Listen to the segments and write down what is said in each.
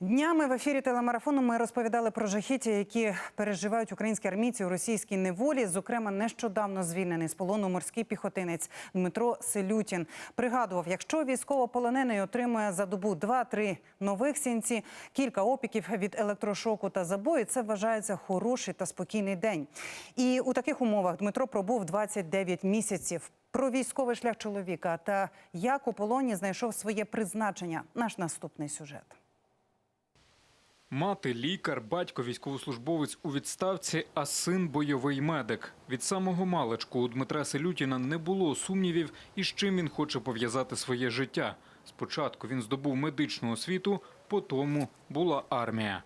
Днями в ефірі телемарафону ми розповідали про жахіття, які переживають українські армійці у російській неволі. Зокрема, нещодавно звільнений з полону морський піхотинець Дмитро Селютін. Пригадував, якщо військовополонений отримує за добу 2-3 нових сінці, кілька опіків від електрошоку та забої, це вважається хороший та спокійний день. І у таких умовах Дмитро пробув 29 місяців. Про військовий шлях чоловіка та як у полоні знайшов своє призначення. Наш наступний сюжет. Мати лікар, батько військовослужбовець у відставці, а син бойовий медик. Від самого маличку у Дмитра Селютіна не було сумнівів, і з чим він хоче пов'язати своє життя. Спочатку він здобув медичну освіту, потім була армія.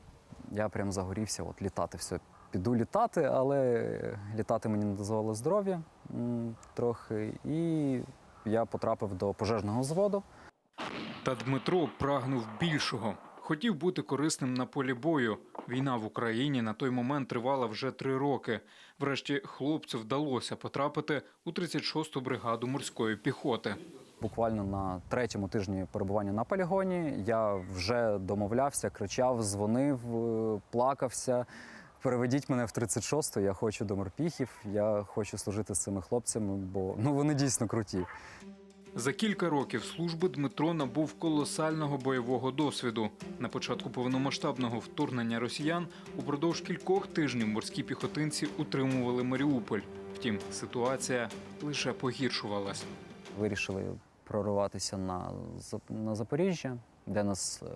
Я прям загорівся, от літати все. Піду літати, але літати мені не дозволило здоров'я трохи. І я потрапив до пожежного взводу. Та Дмитро прагнув більшого. Хотів бути корисним на полі бою. Війна в Україні на той момент тривала вже три роки. Врешті хлопцю вдалося потрапити у 36-ту бригаду морської піхоти. Буквально на третьому тижні перебування на полігоні я вже домовлявся, кричав, дзвонив, е, плакався. Переведіть мене в 36-ту, я хочу до морпіхів, я хочу служити з цими хлопцями, бо ну вони дійсно круті. За кілька років служби Дмитро набув колосального бойового досвіду. На початку повномасштабного вторгнення росіян упродовж кількох тижнів морські піхотинці утримували Маріуполь. Втім, ситуація лише погіршувалась. Вирішили прориватися на, на Запоріжжя, де нас е,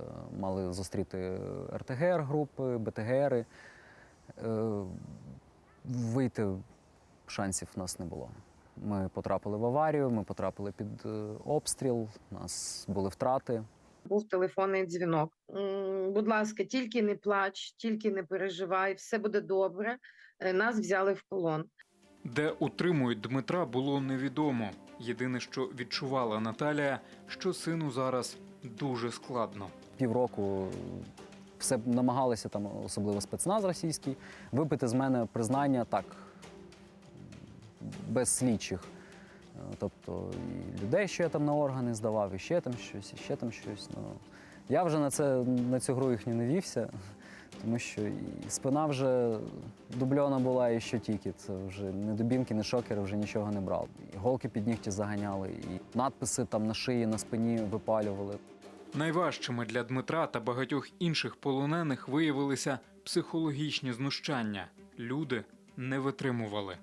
мали зустріти РТГР групи, БТГРи. Е, вийти шансів в нас не було. Ми потрапили в аварію, ми потрапили під е, обстріл, у нас були втрати. Був телефонний дзвінок. Будь ласка, тільки не плач, тільки не переживай, все буде добре. Е, Нас взяли в полон. Де утримують Дмитра, було невідомо. Єдине, що відчувала Наталія, що сину зараз дуже складно. Півроку все намагалися, там, особливо спецназ російський, випити з мене признання так, без слідчих. Е, Тобто і людей, що я там на органи здавав, і ще там щось, і ще там щось. Ну, я вже на, це, на цю гру їхню не вівся, тому що і спина вже дубльона була, і що тільки. Це вже не дубінки, не шокери, вже нічого не брав. І голки під нігті заганяли, і надписи там на шиї, на спині випалювали. Найважчими для Дмитра та багатьох інших полонених виявилися психологічні знущання. Люди не витримували.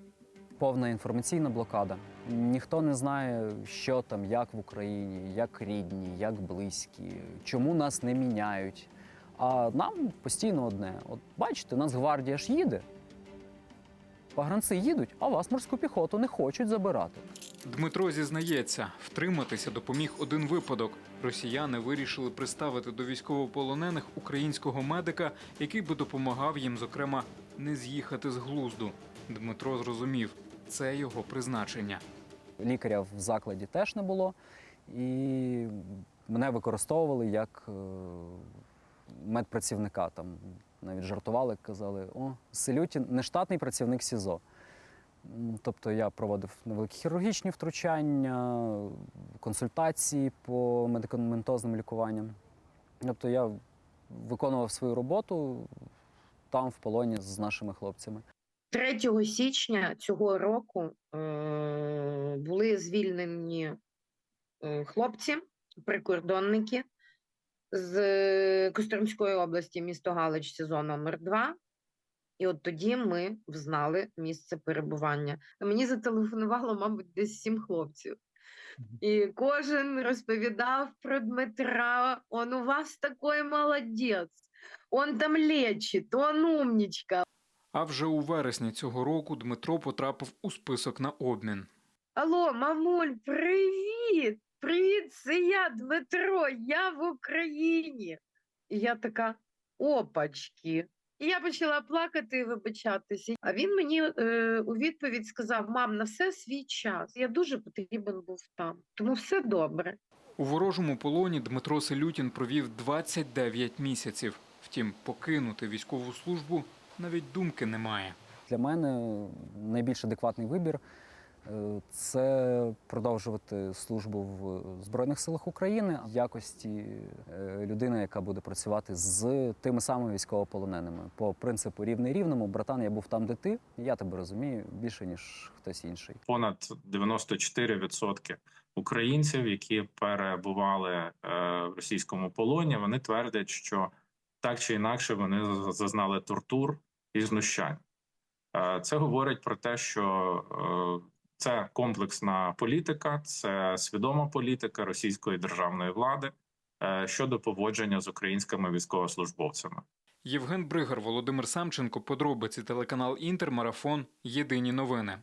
Повна інформаційна блокада. Ніхто не знає, що там, як в Україні, як рідні, як близькі, чому нас не міняють. А нам постійно одне: от бачите, нас гвардія ж їде. Погранці їдуть, а вас морську піхоту не хочуть забирати. Дмитро зізнається, втриматися допоміг один випадок. Росіяни вирішили приставити до військовополонених українського медика, який би допомагав їм, зокрема, не з'їхати з глузду. Дмитро зрозумів, це його призначення. Лікаря в закладі теж не було. І мене використовували як е, медпрацівника. Там навіть жартували, казали, о, Селютін нештатний працівник СІЗО. Тобто я проводив невеликі хірургічні втручання, консультації по медикаментозним лікуванням. Тобто я виконував свою роботу там, в полоні з нашими хлопцями. 3 січня цього року е, були звільнені е, хлопці, прикордонники з е, Костромської області, місто Галич, СІЗО номер 2 І от тоді ми взнали місце перебування. Мені зателефонувало, мабуть, десь сім хлопців. І кожен розповідав про Дмитра. Он у вас такой молодець, он там лечить, он умнічка. А вже у вересні цього року Дмитро потрапив у список на обмін. Алло, мамуль, привіт! Привіт, це я, Дмитро, я в Україні. І я така опачки. І я почала плакати і вибачатися. А він мені е, у відповідь сказав: мам, на все свій час. Я дуже потрібен був там, тому все добре. У ворожому полоні Дмитро Селютін провів 29 місяців. Втім, покинути військову службу навіть думки немає. Для мене найбільш адекватний вибір Е, Це продовжувати службу в Збройних силах України в якості е, людини, яка буде працювати з тими самими військовополоненими. По принципу рівний рівному, братан, я був там, де ти. Я тебе розумію більше ніж хтось інший. понад 94% українців, які перебували е, в російському полоні, вони твердять, що так чи інакше вони зазнали тортур і знущань. Е, Це говорить про те, що е, це комплексна політика, це свідома політика російської державної влади е, щодо поводження з українськими військовослужбовцями. Євген Бригар, Володимир Самченко, подробиці телеканал Інтер, Марафон. Єдині новини.